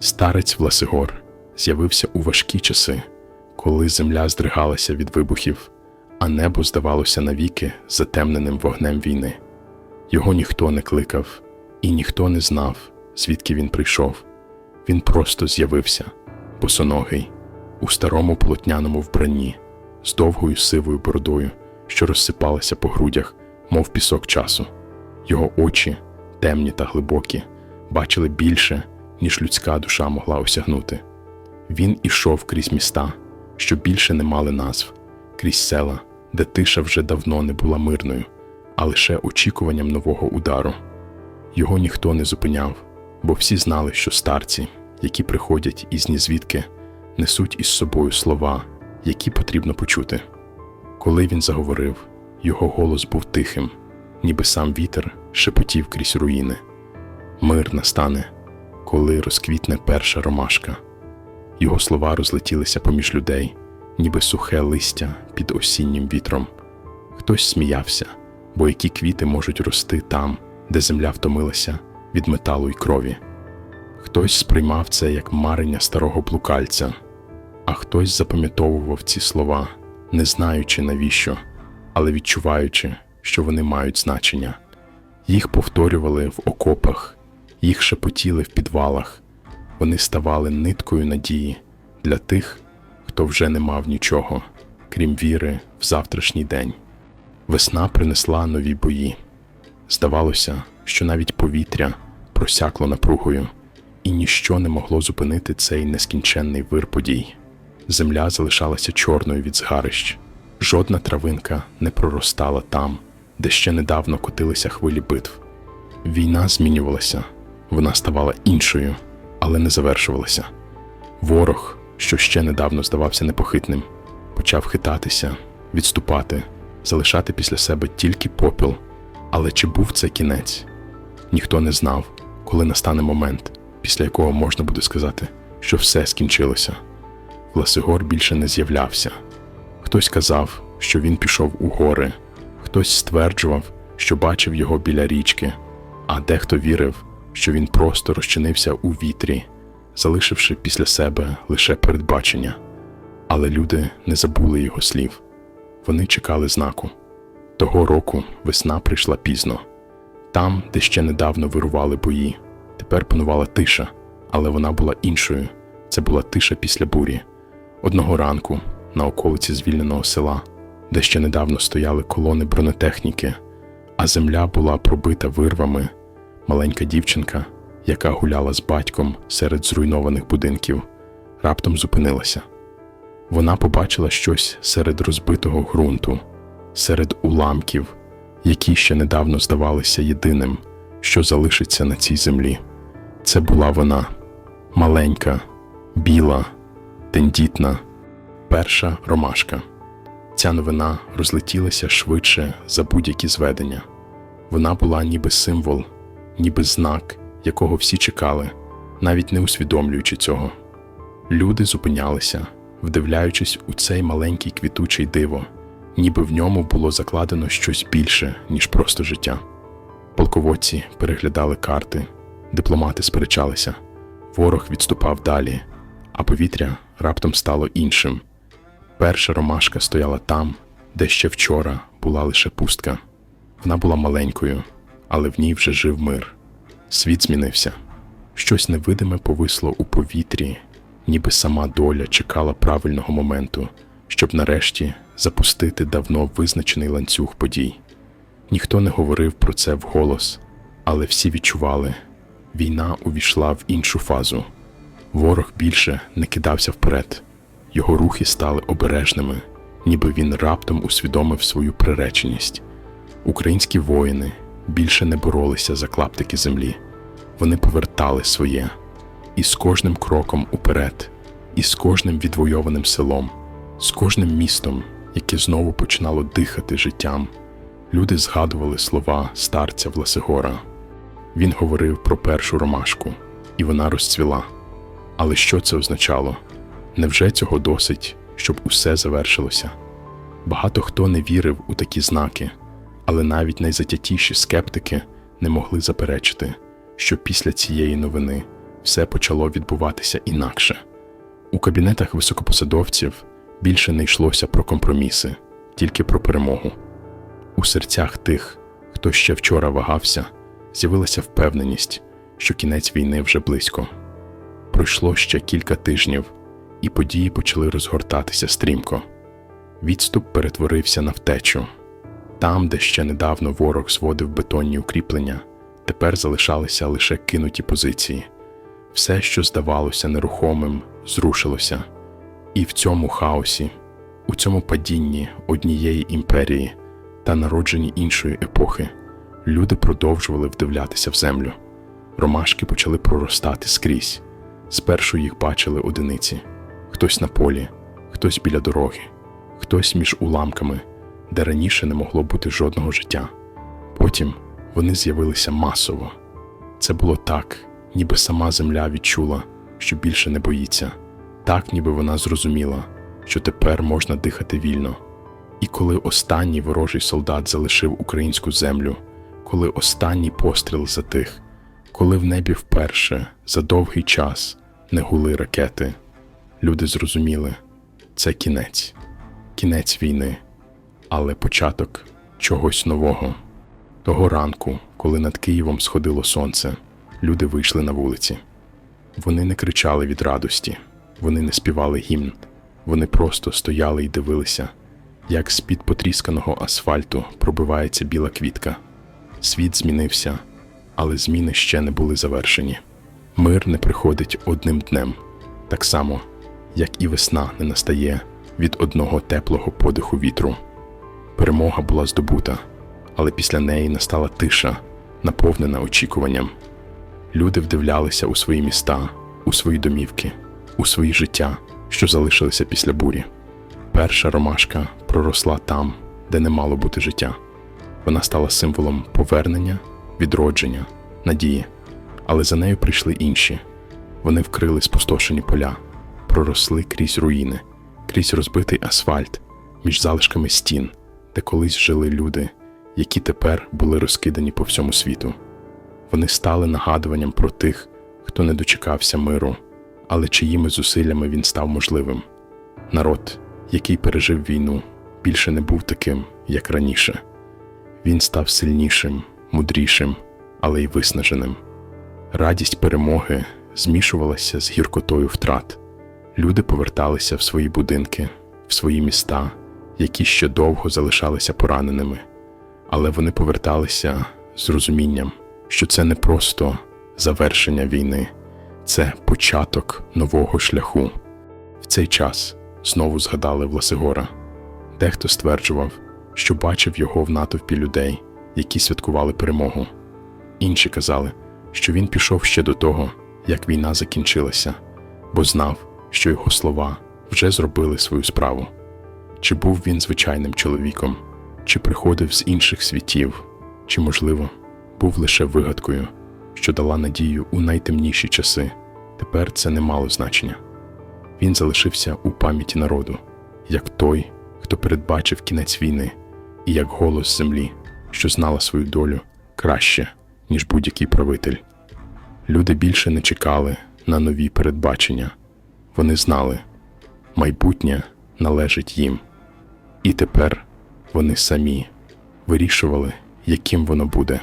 Старець Власигор з'явився у важкі часи, коли земля здригалася від вибухів, а небо здавалося навіки затемненим вогнем війни. Його ніхто не кликав, і ніхто не знав, звідки він прийшов. Він просто з'явився, босоногий, у старому полотняному вбранні, з довгою сивою бородою, що розсипалася по грудях, мов пісок часу. Його очі, темні та глибокі, бачили більше, ніж людська душа могла осягнути. Він ішов крізь міста, що більше не мали назв, крізь села, де тиша вже давно не була мирною, а лише очікуванням нового удару. Його ніхто не зупиняв, бо всі знали, що старці, які приходять із нізвідки, несуть із собою слова, які потрібно почути. Коли він заговорив, його голос був тихим, ніби сам вітер шепотів крізь руїни. Мир настане, коли розквітне перша ромашка. Його слова розлетілися поміж людей, ніби сухе листя під осіннім вітром. Хтось сміявся, бо які квіти можуть рости там, де земля втомилася від металу й крові. Хтось сприймав це як марення старого блукальця, а хтось запам'ятовував ці слова, не знаючи навіщо, але відчуваючи, що вони мають значення. Їх повторювали в окопах, їх шепотіли в підвалах, вони ставали ниткою надії для тих, хто вже не мав нічого, крім віри в завтрашній день. Весна принесла нові бої. Здавалося, що навіть повітря просякло напругою, і ніщо не могло зупинити цей нескінченний вир подій. Земля залишалася чорною від згарищ, жодна травинка не проростала там, де ще недавно котилися хвилі битв. Війна змінювалася, вона ставала іншою, але не завершувалася. Ворог, що ще недавно здавався непохитним, почав хитатися, відступати, залишати після себе тільки попіл. Але чи був це кінець? Ніхто не знав, коли настане момент, після якого можна буде сказати, що все скінчилося. Власигор більше не з'являвся. Хтось казав, що він пішов у гори, хтось стверджував, що бачив його біля річки, а дехто вірив, що він просто розчинився у вітрі, залишивши після себе лише передбачення. Але люди не забули його слів. Вони чекали знаку. Того року весна прийшла пізно. Там, де ще недавно вирували бої, тепер панувала тиша, але вона була іншою. Це була тиша після бурі. Одного ранку, на околиці звільненого села, де ще недавно стояли колони бронетехніки, а земля була пробита вирвами, маленька дівчинка, яка гуляла з батьком серед зруйнованих будинків, раптом зупинилася. Вона побачила щось серед розбитого ґрунту, серед уламків, які ще недавно здавалися єдиним, що залишиться на цій землі. Це була вона маленька, біла, тендітна, перша ромашка. Ця новина розлетілася швидше за будь-які зведення. Вона була ніби символ, ніби знак, якого всі чекали, навіть не усвідомлюючи цього. Люди зупинялися, вдивляючись у цей маленький квітучий диво, ніби в ньому було закладено щось більше, ніж просто життя. Полководці переглядали карти, дипломати сперечалися, ворог відступав далі, а повітря раптом стало іншим. Перша ромашка стояла там, де ще вчора була лише пустка. Вона була маленькою, але в ній вже жив мир. Світ змінився. Щось невидиме повисло у повітрі, ніби сама доля чекала правильного моменту, щоб нарешті запустити давно визначений ланцюг подій. Ніхто не говорив про це вголос, але всі відчували війна увійшла в іншу фазу. Ворог більше не кидався вперед, його рухи стали обережними, ніби він раптом усвідомив свою приреченість. Українські воїни більше не боролися за клаптики землі, вони повертали своє, і з кожним кроком уперед, і з кожним відвойованим селом, з кожним містом, яке знову починало дихати життям, люди згадували слова старця Власигора. Він говорив про першу ромашку, і вона розцвіла. Але що це означало? Невже цього досить, щоб усе завершилося? Багато хто не вірив у такі знаки, але навіть найзатятіші скептики не могли заперечити, що після цієї новини все почало відбуватися інакше. У кабінетах високопосадовців більше не йшлося про компроміси, тільки про перемогу. У серцях тих, хто ще вчора вагався, з'явилася впевненість, що кінець війни вже близько. Пройшло ще кілька тижнів, і події почали розгортатися стрімко. Відступ перетворився на втечу. Там, де ще недавно ворог зводив бетонні укріплення, тепер залишалися лише кинуті позиції. Все, що здавалося нерухомим, зрушилося. І в цьому хаосі, у цьому падінні однієї імперії та народженні іншої епохи, люди продовжували вдивлятися в землю. Ромашки почали проростати скрізь. Спершу їх бачили одиниці: хтось на полі, хтось біля дороги, хтось між уламками, де раніше не могло бути жодного життя. Потім вони з'явилися масово. Це було так, ніби сама земля відчула, що більше не боїться, так, ніби вона зрозуміла, що тепер можна дихати вільно. І коли останній ворожий солдат залишив українську землю, коли останній постріл затих, коли в небі вперше за довгий час не гули ракети, люди зрозуміли це кінець, кінець війни, але початок чогось нового. Того ранку, коли над Києвом сходило сонце, люди вийшли на вулиці. Вони не кричали від радості, вони не співали гімн, вони просто стояли і дивилися, як з-під потрісканого асфальту пробивається біла квітка. Світ змінився, але зміни ще не були завершені. Мир не приходить одним днем, так само, як і весна не настає від одного теплого подиху вітру. Перемога була здобута, але після неї настала тиша, наповнена очікуванням. Люди вдивлялися у свої міста, у свої домівки, у свої життя, що залишилися після бурі. Перша ромашка проросла там, де не мало бути життя. Вона стала символом повернення, відродження, надії. Але за нею прийшли інші. Вони вкрили спустошені поля, проросли крізь руїни, крізь розбитий асфальт, між залишками стін, де колись жили люди, які тепер були розкидані по всьому світу. Вони стали нагадуванням про тих, хто не дочекався миру, але чиїми зусиллями він став можливим. Народ, який пережив війну, більше не був таким, як раніше. Він став сильнішим, мудрішим, але й виснаженим. Радість перемоги змішувалася з гіркотою втрат. Люди поверталися в свої будинки, в свої міста, які ще довго залишалися пораненими, але вони поверталися з розумінням, що це не просто завершення війни, це початок нового шляху. В цей час знову згадали Власигора. Дехто стверджував, що бачив його в натовпі людей, які святкували перемогу. Інші казали, що він пішов ще до того, як війна закінчилася, бо знав, що його слова вже зробили свою справу. Чи був він звичайним чоловіком, чи приходив з інших світів, чи, можливо, був лише вигадкою, що дала надію у найтемніші часи. Тепер це не мало значення. Він залишився у пам'яті народу, як той, хто передбачив кінець війни, і як голос землі, що знала свою долю краще, ніж будь-який правитель. Люди більше не чекали на нові передбачення. Вони знали, майбутнє належить їм. І тепер вони самі вирішували, яким воно буде.